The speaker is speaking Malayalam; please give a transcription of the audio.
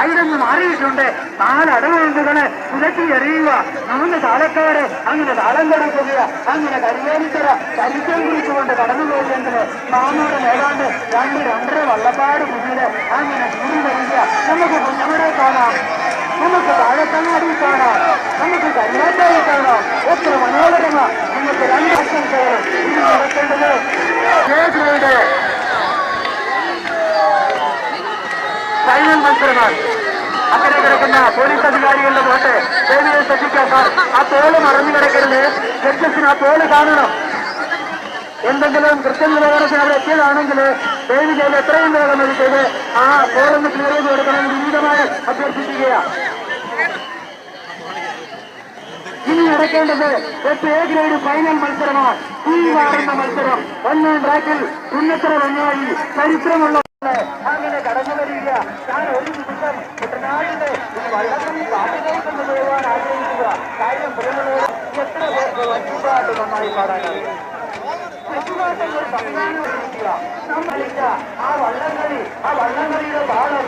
സൈഡൊന്ന് മാറിയിട്ടുണ്ട്. നാലടവുകൾ പുരട്ടി എറിയുക. മൂന്ന് താലക്കാട് അങ്ങനെ താളം കൊടുക്കുക. അങ്ങനെ കരിവേലിത്തറ കരിച്ചം കുറിച്ചുകൊണ്ട് കടന്നു പോയില്ലെങ്കിൽ മാമോട് നേടാണ്ട് രണ്ട് രണ്ടര വള്ളപ്പാട് മുന്നിൽ അങ്ങനെ ചൂട് വരിക നമുക്ക് കുഞ്ഞവിടെ കാണാം. നമുക്ക് താഴത്തങ്ങാടി കാണാം. നമുക്ക് കരിയാറ്റായി കാണാം. എത്ര മനോഹരമാ. നമുക്ക് രണ്ട് കയറും. ഇത് നടക്കേണ്ടത് കേന്ദ്രയുടെ മത്സരമാണ് അങ്ങനെ കിടക്കുന്ന പോലീസ് അധികാരികളുടെ വോട്ട് ദേവിയെ ശ്രദ്ധിക്കാം സാർ ആ തോൾ മറന്നു കിടക്കരുത്. ജഡ്ജസിന് ആ കാണണം. എന്തെങ്കിലും കൃത്യനിർവഹണത്തിന് അവിടെ എത്തിയതാണെങ്കിൽ ദേവി ചെയ്ത് എത്രയും വേഗം അത് ചെയ്ത് ആ തോളൊന്ന് ക്ലിയർ ചെയ്ത് കൊടുക്കണം വിനീതമായി അഭ്യർത്ഥിക്കുകയാണ് ഇനി നടക്കേണ്ടത് എട്ട് എ ഗ്രേഡ് ഫൈനൽ മത്സരമാണ്. ഈ മാറുന്ന മത്സരം. ഒന്നാം ട്രാക്കിൽ ഉന്നത്തര വന്നായി ചരിത്രമുള്ള അങ്ങനെ കടന്നു വരിക ഞാൻ ഒരു നിമിഷം കുട്ടനാടിന്റെ ഒരു വള്ളത്തിൽ പാട്ടിലേക്ക് കൊണ്ടുപോകാൻ ആഗ്രഹിക്കുക. കാര്യം പ്രിയമുള്ളവർ എത്ര പേർക്ക് വഞ്ചിപ്പാട്ട് നന്നായി പാടാനാണ് വഞ്ചിപ്പാട്ടങ്ങൾ സംവിധാനം ഒരുക്കുക. നമ്മളില്ല. ആ വള്ളംകളി ആ വള്ളംകളിയുടെ പാഠം